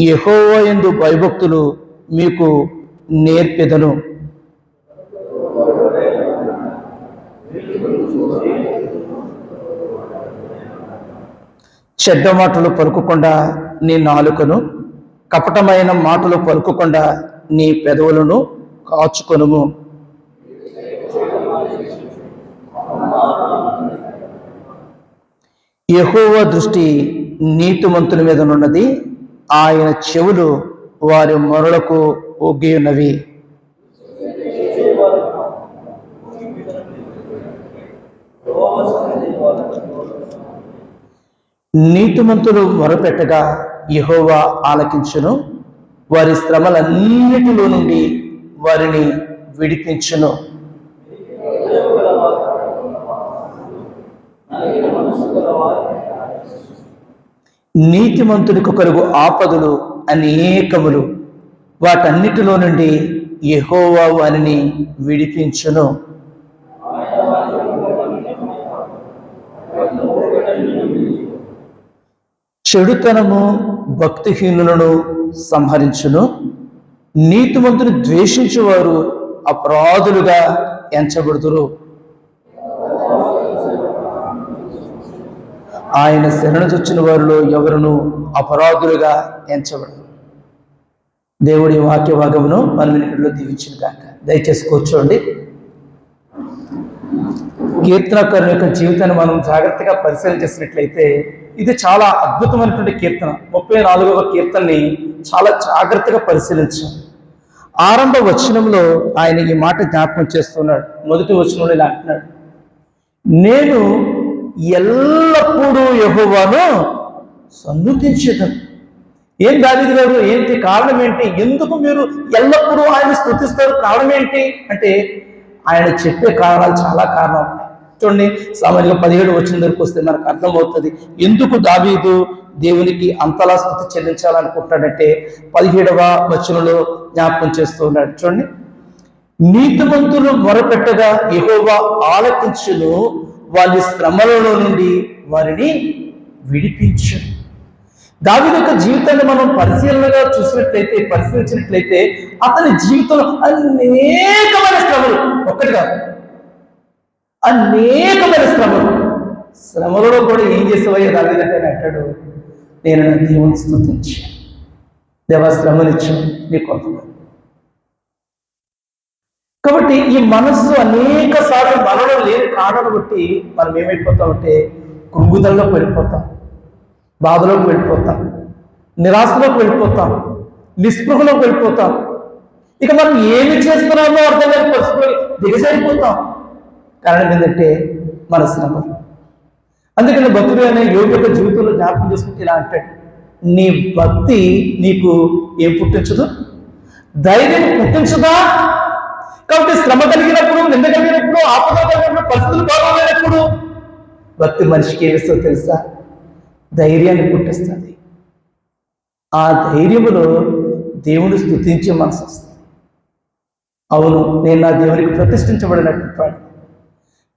యెహోవా ఎందు భయభక్తులు మీకు నేర్పెదను. చెడ్డ మాటలు పలుకుకుండా నీ నాలుకను కపటమైన మాటలు పలుకుకుండా నీ పెదవులను కాచుకొనుము. యెహోవా దృష్టి నీతిమంతుల మీద ఉన్నది ఆయన చెవులు వారి మొరలకు ఒగ్గి ఉన్నవి నీతిమంతులు మొరపెట్టగా యహోవా ఆలకించును. వారి శ్రమలన్నిటిలో నుండి వారిని విడిపించును. నీతిమంతుడికి కలుగు ఆపదలు అనేకములు. వాటన్నిటిలో నుండి యహోవా వారిని విడిపించును. చెడుతనము భక్తిహీనులను సంహరించును. నీతిమంతుని ద్వేషించువారు అపరాధులుగా ఎంచబడుతురు ఆయన శరణు చొచ్చిన వారిలో ఎవరును అపరాధులుగా ఎంచబడరు. దేవుడి వాక్య భాగమును మన ఇంట్లో దీవించిన కాక దయచేసి కూర్చోండి. కీర్తనకారుని యొక్క జీవితాన్ని మనం జాగ్రత్తగా పరిశీలన చేసినట్లయితే ఇది చాలా అద్భుతమైనటువంటి కీర్తన. ముప్పై నాలుగవ కీర్తనని చాలా జాగ్రత్తగా పరిశీలించాం. ఆరంభ వచనంలో ఆయన ఈ మాట జ్ఞాపకం చేస్తున్నాడు. మొదటి వచనంలో ఇలా అంటున్నాడు. నేను ఎల్లప్పుడూ యహోవాను సన్నుతించేదను ఏం దావిది గారు ఏంటి కారణం ఏంటి? ఎందుకు మీరు ఎల్లప్పుడూ ఆయన స్థుతిస్తారు? కారణం ఏంటి? అంటే ఆయన చెప్పే కారణాలు చాలా కారణాలు ఉన్నాయి. చూడండి సామాన్యంగా పదిహేడు వచ్చిన దగ్గరకు వస్తే మనకు అర్థమవుతుంది ఎందుకు దావీదు దేవునికి అంతలా స్థుతి చెల్లించాలనుకుంటాడంటే పదిహేడవ వచనంలో జ్ఞాపకం చేస్తూ ఉన్నాడు. చూడండి నీతిమంతులు మొరపెట్టగా ఎహోవా ఆలకించును వారి శ్రమలలో నుండి వారిని విడిపించు. దావి యొక్క జీవితాన్ని మనం పరిశీలనగా చూసినట్లయితే పరిశీలించినట్లయితే అతని జీవితంలో అనేకమైన శ్రమలు ఒక్కటి కాదు. అనేకమైన శ్రమలు. శ్రమలలో కూడా ఏం చేసేవయ్యా దావిదంటే అని అంటాడు నేను నా దేవుని స్థుతించి దేవ శ్రమనిచ్చు నీ కొంతమంది కాబట్టి ఈ మనస్సు అనేక సార్లు మనలో లేని కారణాలు బట్టి మనం ఏమైపోతామంటే కృంగుదలలోకి వెళ్ళిపోతాం బాధలోకి వెళ్ళిపోతాం నిరాశలోకి వెళ్ళిపోతాం నిస్పృహలోకి వెళ్ళిపోతాం. ఇక మనం ఏమి చేస్తున్నామో అర్థం లేని పరిస్థితులు దిగజారిపోతాం. కారణం ఏంటంటే మన శ్రమ అందుకని భక్తుడు అనే యోగి యొక్క జీవితంలో జ్ఞాపకం చేసుకుంటే ఇలా అంటాడు నీ భక్తి నీకు ఏం పుట్టించదు? ధైర్యం పుట్టించదా? కాబట్టి శ్రమ కలిగినప్పుడు నింద కలిగినప్పుడు ఆపద కలిగినప్పుడు పరిస్థితులు బాగోలేనప్పుడు భక్తి మనిషికి ఏమిస్తో తెలుసా? ధైర్యాన్ని పుట్టిస్తుంది. ఆ ధైర్యములో దేవుని స్థుతించే మనసు వస్తుంది. అవును నేను నా దేవునికి ప్రతిష్ఠించబడినట్టు వాడిని.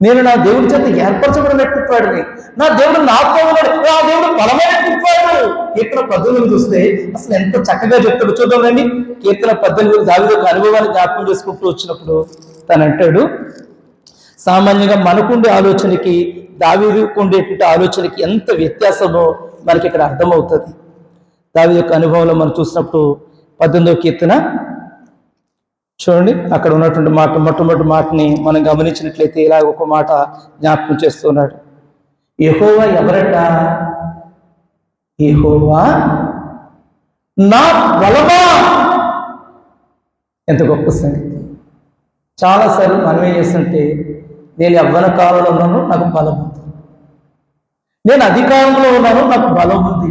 నేను నా దేవుడి చేత ఏర్పరచబడిన వాడిని నా దేవుడు నాతో ఉన్నాడు. నా దేవుడు బలమైన వాడు కీర్తన పద్దెనిమిది చూస్తే అసలు ఎంత చక్కగా చెప్తాడు చూద్దామండి కీర్తన పద్దెనిమిది దావిద ఒక అనుభవాన్ని జ్ఞాపకం చేసుకుంటూ వచ్చినప్పుడు తను అంటాడు సామాన్యంగా మనకుండే ఆలోచనకి దావీదుకు ఉండేటువంటి ఆలోచనకి ఎంత వ్యత్యాసమో మనకి ఇక్కడ అర్థమవుతుంది. దావి యొక్క అనుభవంలో మనం చూసినప్పుడు పద్దెనిమిదో కీర్తన చూడండి అక్కడ ఉన్నటువంటి మాట మొట్టమొదటి మాటని మనం గమనించినట్లయితే ఇలా ఒక మాట జ్ఞాపకం చేస్తున్నాడు ఎహోవా ఎవరట? ఎహోవా నా బలమా ఎంత గొప్ప సంగతి. చాలాసార్లు మనం ఏం చేస్తుంటే నేను యవ్వన కాలంలో ఉన్నాను నాకు బలం ఉంది. నేను అధికారంలో ఉన్నాను నాకు బలం ఉంది.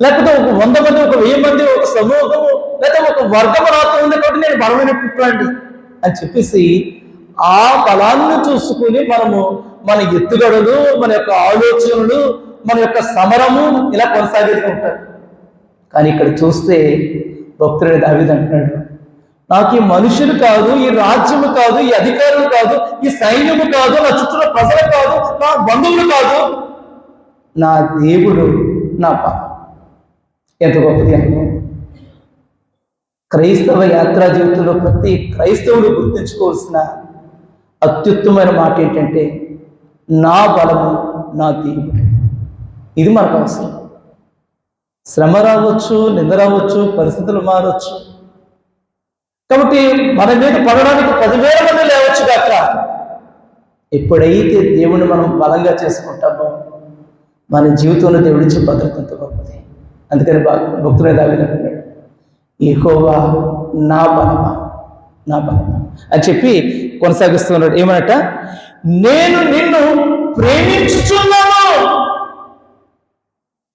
లేకపోతే ఒక వంద మంది ఒక వెయ్యి మంది ఒక సమూహము లేదా ఒక వర్గము నాతో ఉంది నేను బలమైన పుట్లాండి అని చెప్పేసి ఆ బలాన్ని చూసుకుని మనము మన ఎత్తుగడలు మన యొక్క ఆలోచనలు మన యొక్క సమరము ఇలా కొనసాగుతూ ఉంటారు. కానీ ఇక్కడ చూస్తే భక్తుడు దావిది అంటున్నాడు నాకు ఈ మనుషులు కాదు ఈ రాజ్యము కాదు ఈ అధికారులు కాదు ఈ సైన్యము కాదు నా చుట్టూ ప్రజలు కాదు నా బంధువులు కాదు నా దేవుడు నా బలం ఎంత గొప్పది అనుభవం క్రైస్తవ యాత్రా జీవితంలో ప్రతి క్రైస్తవుడు గుర్తించుకోవాల్సిన అత్యుత్తమైన మాట ఏంటంటే నా బలము నా దేవుడు ఇది మనకు అవసరం. శ్రమ రావచ్చు నింద రావచ్చు పరిస్థితులు మారవచ్చు కాబట్టి మన మీద పడడానికి పదివేల మంది లేవచ్చు కాక ఎప్పుడైతే దేవుని మనం బలంగా చేసుకుంటామో మన జీవితంలో దేవుడిచ్చే భద్రత ఎంత గొప్పది. అందుకని భక్తులే భక్తుడే దావిదంటున్నాడు నా బలమా? నా బలమ? అని చెప్పి కొనసాగిస్తున్నాడు. ఏమనట? నేను నిన్ను ప్రేమించుచున్నాను.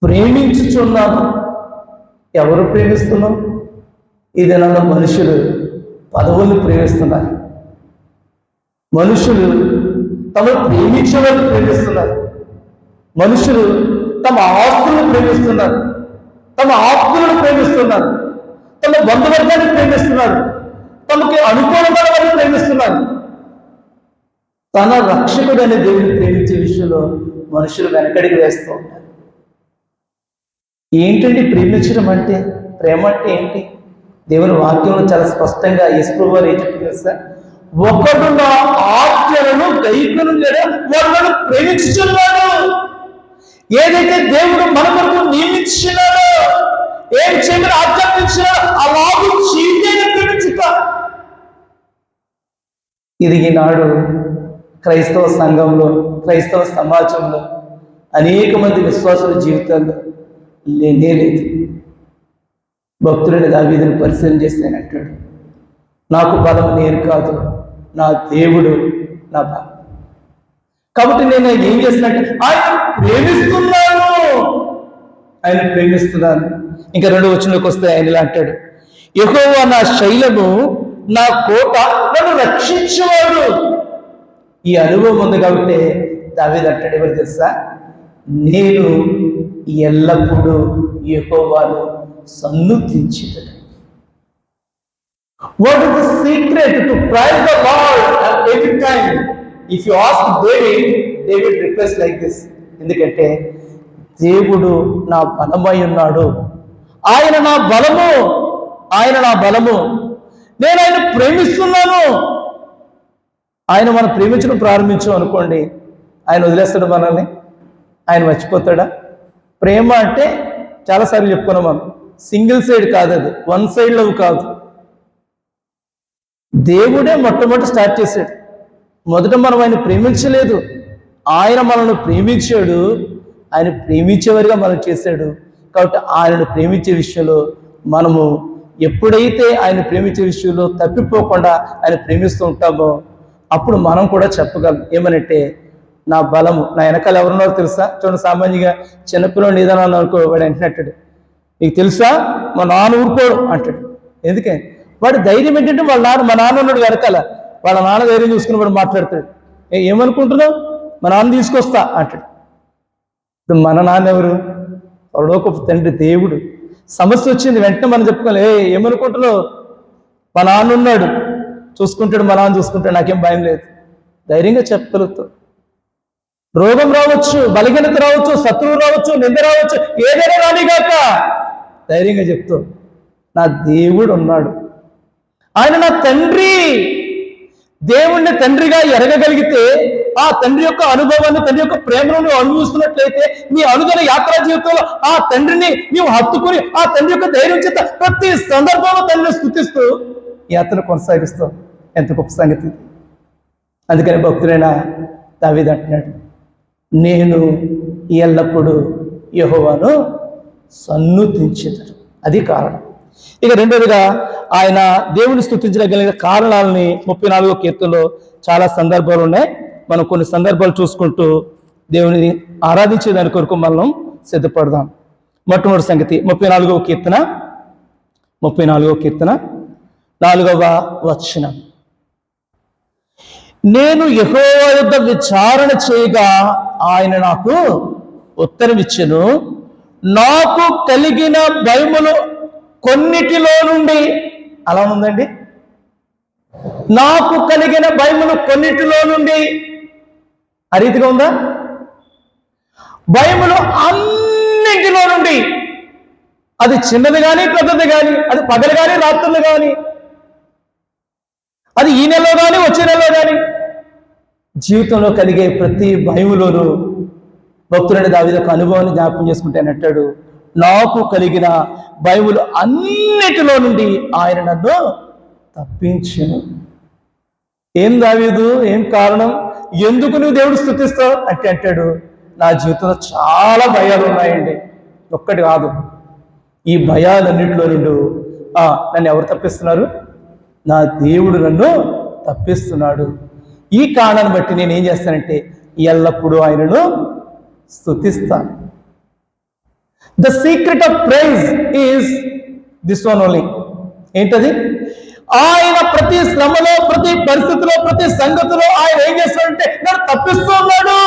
ప్రేమించుచున్నాను. ఎవరు ప్రేమిస్తున్నావు? ఈ దినంలో మనుషులు పదవుల్ని ప్రేమిస్తున్నారు. మనుషులు తమను ప్రేమించే వాళ్ళు ప్రేమిస్తున్నారు. మనుషులు తమ ఆస్తులను ప్రేమిస్తున్నారు. తమ ఆస్తులను ప్రేమిస్తున్నారు. తమ బంధువర్గాన్ని ప్రేమిస్తున్నారు. తమకి అనుకూలమైన వారిని ప్రేమిస్తున్నారు. తన రక్షకుడని దేవుని ప్రేమించే విషయంలో మనుషులు వెనకడికి వేస్తూ ఉంటారు. ఏంటండి ప్రేమించడం అంటే? ప్రేమ అంటే ఏంటి? దేవుని వాక్యంలో చాలా స్పష్టంగా యేసు వారు ఏం చెప్పి తెలుసా? ఒకడు నా ఆజ్ఞలను గైకును వాడు ప్రేమించుచున్నాడు. ఏదైతే దేవుడు మన కొరకు నియమించినాడో ఏం చేయమని ఆజ్ఞాపించినాడో? అలాగే చీటని ప్రేమించుతా ఇది ఈనాడు క్రైస్తవ సంఘంలో క్రైస్తవ సమాజంలో అనేక మంది విశ్వాసుల జీవితాల్లో లేనే లేదు భక్తులని దావీదిని పరిశీలన చేస్తే అంటాడు నాకు బలం నేను కాదు నా దేవుడు నా బలం. కాబట్టి నేను ఏం చేస్తున్నట్టు ఆయన ప్రేమిస్తున్నా ఆయన ప్రేమిస్తున్నాను ఇంకా రెండు వచనంలోకి వస్తే ఆయన ఇలా అంటాడు యహోవా నా శైలము నా కోట నన్ను రక్షించేవాడు ఈ అనుభవం ఉంది కాబట్టి దావేది అంటాడు ఎవరు తెలుసా నేను ఎల్లప్పుడూ యహోవాను సన్నుతించేదను What is the secret to praise the Lord at every time? If you ask David, David requests like this. ఎందుకంటే దేవుడు నా బలమై ఉన్నాడు. ఆయన నా బలము ఆయన నా బలము. నేను ఆయన ప్రేమిస్తున్నాను. ఆయన మనం ప్రేమించడం ప్రారంభించాం అనుకోండి ఆయన వదిలేస్తాడు మనల్ని. ఆయన మర్చిపోతాడా? ప్రేమ అంటే చాలాసార్లు చెప్పుకున్నాం మనం. సింగిల్ సైడ్ కాదు అది. వన్ సైడ్ లవ్ కాదు. దేవుడే మొట్టమొదటి స్టార్ట్ చేశాడు. మొదట మనం ఆయన ప్రేమించలేదు. ఆయన మనల్ని ప్రేమించాడు. ఆయన ప్రేమించేవారిగా మనం చేశాడు. కాబట్టి ఆయనను ప్రేమించే విషయంలో మనము ఎప్పుడైతే ఆయన ప్రేమించే విషయంలో తప్పిపోకుండా ఆయన ప్రేమిస్తూ ఉంటామో అప్పుడు మనం కూడా చెప్పగలం. ఏమనంటే నా బలము నా వెనకాల ఎవరున్నారో తెలుసా? చూడండి సామాన్యంగా చిన్నపిల్లలు ఏదైనా అనుకో వాడు అంటున్నట్టాడు నీకు తెలుసా? మా నాన్న ఊరుకోడు అంటాడు. ఎందుకని వాడు ధైర్యం ఏంటంటే వాళ్ళ నాన్న మా నాన్న ఉన్నాడు వెనకాల. వాళ్ళ నాన్న ధైర్యం చూసుకుని వాడు మాట్లాడతాడు. "ఏ, ఏమనుకుంటున్నావు? మా నాన్న తీసుకొస్తా అంటాడు. ఇప్పుడు మన నాన్న ఎవరు పరలోకపు తండ్రి దేవుడు. సమస్య వచ్చింది వెంటనే మనం చెప్పుకోవాలి. ఏ ఏమనుకుంటున్నావు? మా నాన్న ఉన్నాడు. చూసుకుంటాడు మా నాన్న చూసుకుంటాడు నాకేం భయం లేదు. ధైర్యంగా చెప్పగలుగుతావు. రోగం రావచ్చు బలహీనత రావచ్చు శత్రువు రావచ్చు నింద రావచ్చు ఏదైనా రానిగాక ధైర్యంగా చెప్తావు. నా దేవుడు ఉన్నాడు. ఆయన నా తండ్రి. దేవుణ్ణి తండ్రిగా ఎరగగలిగితే ఆ తండ్రి యొక్క అనుభవాన్ని తండ్రి యొక్క ప్రేమను నువ్వు అనుభవిస్తున్నట్లయితే నీ అనుదిన యాత్రా జీవితంలో ఆ తండ్రిని నీవు హత్తుకుని ఆ తండ్రి యొక్క ధైర్యం చేత ప్రతి సందర్భంలో తండ్రిని స్థుతిస్తూ యాత్ర కొనసాగిస్తావు. ఎంత గొప్ప సంగతి. అందుకని భక్తుడైన దావీదు అంటున్నాడు నేను ఎల్లప్పుడూ యెహోవాను సన్నుతించెదను. అది కారణం. ఇక రెండవదిగా ఆయన దేవుని స్థుతించగలిగిన కారణాలని ముప్పై నాలుగో కీర్తనలో చాలా సందర్భాలు ఉన్నాయి. మనం కొన్ని సందర్భాలు చూసుకుంటూ దేవుని ఆరాధించే దాని కొరకు మనం సిద్ధపడదాం. మొట్టమొదటి సంగతి ముప్పై నాలుగవ కీర్తన. ముప్పై నాలుగవ కీర్తన. నాలుగవ వచనం. నేను యెహోవా విచారణ చేయగా ఆయన నాకు ఉత్తరం నాకు కలిగిన భయములు కొన్నిటిలో నుండి అలా ఉందండి? నాకు కలిగిన భయములు కొన్నిటిలో నుండి ఆ రీతిగా ఉందా? భయములు అన్నింటిలో నుండి అది చిన్నది కానీ పెద్దది కానీ అది పగలు కానీ రాత్రులు కానీ అది ఈ నెలలో కానీ వచ్చే నెలలో కానీ జీవితంలో కలిగే ప్రతి భయములోనూ భక్తులని దావిదొక అనుభవాన్ని జ్ఞాపకం చేసుకుంటే అని అంటాడు. నాకు కలిగిన బైబుల్ అన్నిటిలో నుండి ఆయన నన్ను తప్పించను ఏం దావీదు? ఏం కారణం? ఎందుకు నువ్వు దేవుడు స్థుతిస్తావు? అంటే అంటాడు నా జీవితంలో చాలా భయాలు ఉన్నాయండి. ఒక్కటి కాదు. ఈ భయాలన్నింటిలో నుండి నన్ను ఎవరు తప్పిస్తున్నారు? నా దేవుడు నన్ను తప్పిస్తున్నాడు. ఈ కారణాన్ని బట్టి నేను ఏం చేస్తానంటే ఎల్లప్పుడూ ఆయనను స్థుతిస్తాను. The secret of praise is this one only ఏంటది? ఆయన ప్రతి శ్రమలో ప్రతి పరిస్థితిలో ప్రతి సంగతిలో ఆయన ఏం చేస్తాడంటే నన్ను తప్పిస్తూ ఉన్నాడు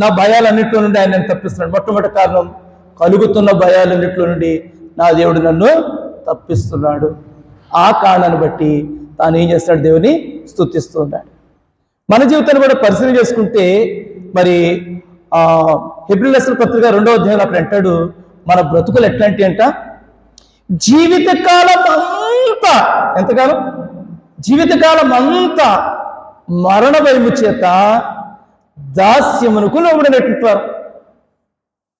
నా భయాలన్నింటిలో నుండి ఆయన నన్ను తప్పిస్తున్నాడు. మొట్టమొదటి కారణం కలుగుతున్న భయాలన్నింటిలో నుండి నా దేవుడు నన్ను తప్పిస్తున్నాడు. ఆ కారణాన్ని బట్టి తాను ఏం చేస్తాడు దేవుని స్తుతిస్తూ ఉన్నాడు మన జీవితాన్ని కూడా పరిశీలన చేసుకుంటే మరి ఆ హెబ్రిల్ పత్రిక రెండవ అధ్యాయంలో అక్కడ అంటాడు మన బ్రతుకులు ఎట్లాంటి అంట? జీవితకాలం అంతా ఎంతకాలం? జీవితకాలం అంతా మరణ భయము చేత దాస్యమునకు లోబడినట్టు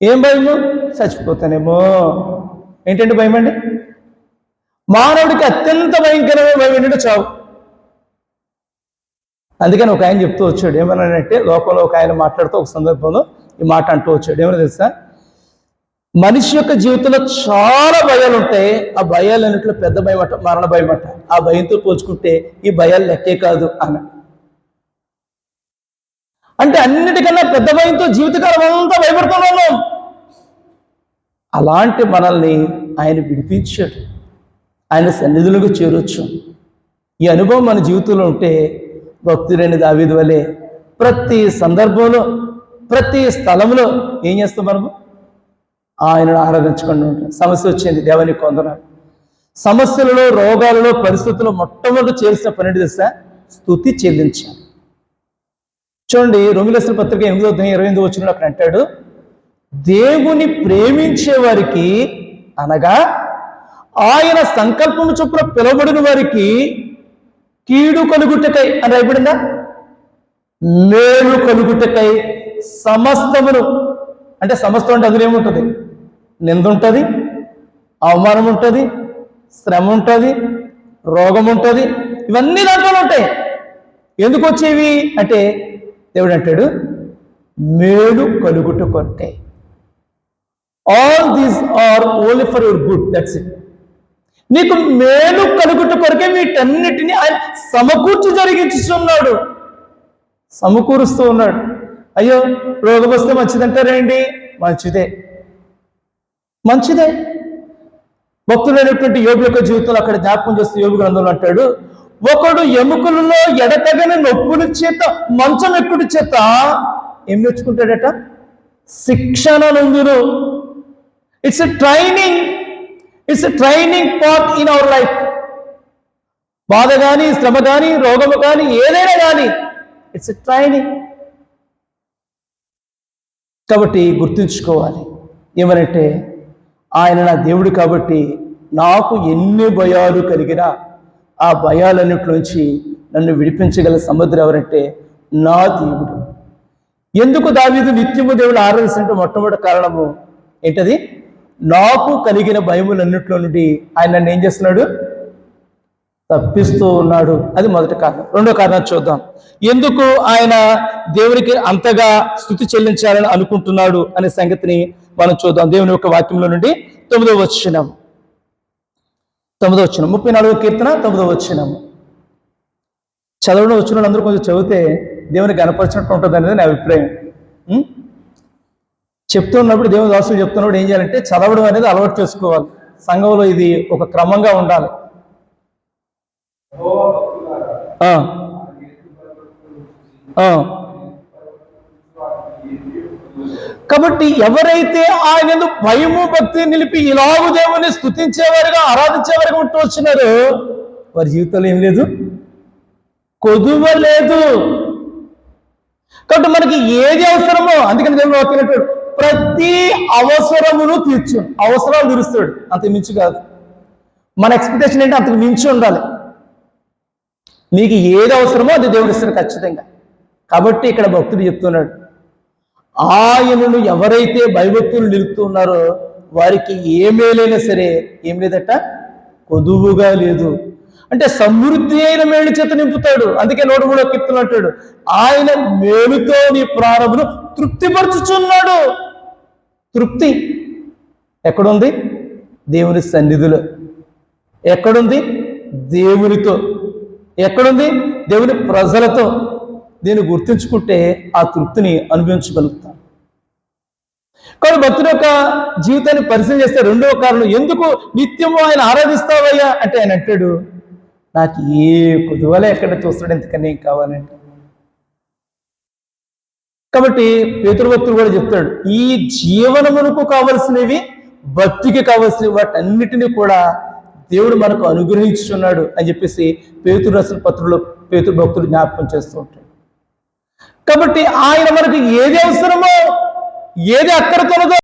ఏం భయము? చచ్చిపోతానేమో. ఏంటంటే భయం అండి మానవుడికి అత్యంత భయంకరమైన భయం ఏంటంటే చావు. అందుకని ఒక ఆయన చెప్తూ వచ్చాడు. ఏమన్నాడంటే లోకంలో ఒక ఆయన మాట్లాడుతూ ఒక సందర్భంలో ఈ మాట అంటూ వచ్చాడు. ఏమన్నా తెలుసా? మనిషి యొక్క జీవితంలో చాలా భయాలు ఉంటాయి. ఆ భయాలన్నింటిలో పెద్ద భయం అట మరణ భయం అట. ఆ భయంతో పోల్చుకుంటే ఈ భయాలు లెక్కే కాదు అన్నాడు అంటే అన్నిటికన్నా పెద్ద భయంతో జీవితకాలం అంతా భయపడుతున్నాను అలాంటి మనల్ని ఆయన విడిపించాడు. ఆయన సన్నిధులకు చేరొచ్చు. ఈ అనుభవం మన జీవితంలో ఉంటే భక్తుడైన దావీదు వలె ప్రతి సందర్భంలో ప్రతి స్థలంలో ఏం చేస్తాం మనము? ఆయనను ఆరాధించుకుంటూ ఉంటాం. సమస్య వచ్చింది దేవానికి కొందనాలు సమస్యలలో రోగాలలో పరిస్థితుల్లో మొట్టమొదటి చేసిన పని తెలుసా? స్థుతి చెల్లించాలి. చూడండి రోమిలసిన పత్రిక ఎనిమిదో ఇరవై ఎనిమిది వచ్చిన అక్కడ అంటాడు దేవుని ప్రేమించే వారికి అనగా ఆయన సంకల్పము చొప్పున పిలవబడిన వారికి కీడు కలుగుటకై అని రాయబడిందా మేలు కలుగుటకై సమస్తమును. అంటే సమస్తం అంటే అందులో ఏముంటుంది? నింద ఉంటుంది అవమానం ఉంటుంది శ్రమ ఉంటుంది రోగం ఉంటుంది ఇవన్నీ దాంట్లో ఉంటాయి. ఎందుకు వచ్చేవి అంటే దేవుడు అంటాడు మేలు కలుగుట కొరకై all these are only for your good that's it నీకు మేలు కలుగుట కొరకే వీటన్నిటిని ఆయన సమకూర్చి జరిగించుతున్నాడు సమకూరుస్తూ ఉన్నాడు. అయ్యో రోగం వస్తే మంచిదంటారేంటి మంచిదే. మంచిదే. భక్తుడైనటువంటి యోగు యొక్క జీవితంలో అక్కడ జ్ఞాపకం చేస్తూ యోగు గ్రంథంలో అంటాడు ఒకడు ఎముకలలో ఎడతగని నొప్పుల చేత మంచం ఎక్కుడి చేత ఏం నేర్చుకుంటాడట? శిక్షణ నందును. It's a training it's training part in our life బాధ కానీ శ్రమ కానీ రోగము కానీ ఏదైనా కానీ ఇట్స్ ట్రైనింగ్ కాబట్టి గుర్తుంచుకోవాలి. ఏమనంటే ఆయన నా దేవుడు కాబట్టి నాకు ఎన్ని భయాలు కలిగినా ఆ భయాలన్నింటిలోంచి నన్ను విడిపించగల సముద్రం ఎవరంటే నా దేవుడు. ఎందుకు దావీదు నిత్యము దేవుడు ఆరాధిస్తుంటే మొట్టమొదటి కారణము ఏంటది? నాకు కలిగిన భయములన్నింటిలో నుండి ఆయన నన్ను ఏం చేస్తున్నాడు? తప్పిస్తూ ఉన్నాడు. అది మొదటి కారణం. రెండో కారణం చూద్దాం. ఎందుకు ఆయన దేవునికి అంతగా స్థుతి చెల్లించాలని అనుకుంటున్నాడు అనే సంగతిని మనం చూద్దాం. దేవుని యొక్క వాక్యంలో నుండి తొమ్మిదో వచ్చినం తొమ్మిదో వచ్చిన ముప్పై నాలుగో కీర్తన తొమ్మిదో వచ్చినాము చదవడం వచ్చిన వాళ్ళందరూ కొంచెం చదివితే దేవుని గనపరిచినట్టు ఉంటుంది అనేది నా అభిప్రాయం. చెప్తున్నప్పుడు దేవుని దాసులు చెప్తున్నప్పుడు ఏం చేయాలంటే చదవడం అనేది అలవాటు చేసుకోవాలి. సంఘంలో ఇది ఒక క్రమంగా ఉండాలి. కాబట్టి ఎవరైతే ఆయన భయము భక్తి నిలిపి ఇలాగు దేవుని స్థుతించేవారుగా ఆరాధించేవారుగా ఉంటూ వచ్చినారో వారి జీవితంలో ఏం లేదు? కొదువ లేదు. కాబట్టి మనకి ఏది అవసరమో అందుకని దేవుడు వాక్యం అంటాడు ప్రతి అవసరమును తీర్చు. అవసరాలు తీరుస్తాడు. అంత మించి కాదు. మన ఎక్స్పెక్టేషన్ ఏంటి? అంతకు మించి ఉండాలి. మీకు ఏది అవసరమో అది దేవుడు ఇస్తాడు ఖచ్చితంగా. కాబట్టి ఇక్కడ భక్తుడు చెప్తున్నాడు. ఆయనను ఎవరైతే భయభక్తులు నిలుపుతున్నారో వారికి ఏ మేలైనా సరే ఏం లేదట? కొదువుగా లేదు. అంటే సమృద్ధి అయిన మేలు చేత నింపుతాడు. అందుకే నోడు కూడా కీర్తనంటాడు ఆయన మేలుతో నీ ప్రారంభను తృప్తిపరచుచున్నాడు. తృప్తి ఎక్కడుంది? దేవుని సన్నిధిలో. ఎక్కడుంది? దేవునితో. ఎక్కడుంది? దేవుని ప్రజలతో. దీన్ని గుర్తుంచుకుంటే ఆ తృప్తిని అనుభవించగలుగుతాం కానీ భక్తుడి యొక్క జీవితాన్ని పరిశీలన చేస్తే రెండవ కారణం ఎందుకు నిత్యము ఆయన ఆరాధిస్తావయ్యా? అంటే ఆయన అంటాడు నాకు ఏ కుదువలే ఎక్కడ చూస్తాడు ఎంతకన్నా ఏం కావాలంటే. కాబట్టి పేతృభక్తుడు కూడా చెప్తాడు ఈ జీవనమునకు కావలసినవి భక్తికి కావలసినవి వాటన్నిటిని కూడా దేవుడు మనకు అనుగ్రహించున్నాడు అని చెప్పేసి పేతురు రసన పత్రులు పేతురు భక్తులు జ్ఞాపకం చేస్తూ ఉంటాడు. కాబట్టి ఆయన మనకు ఏది అవసరమో ఏది అక్కరతోనదో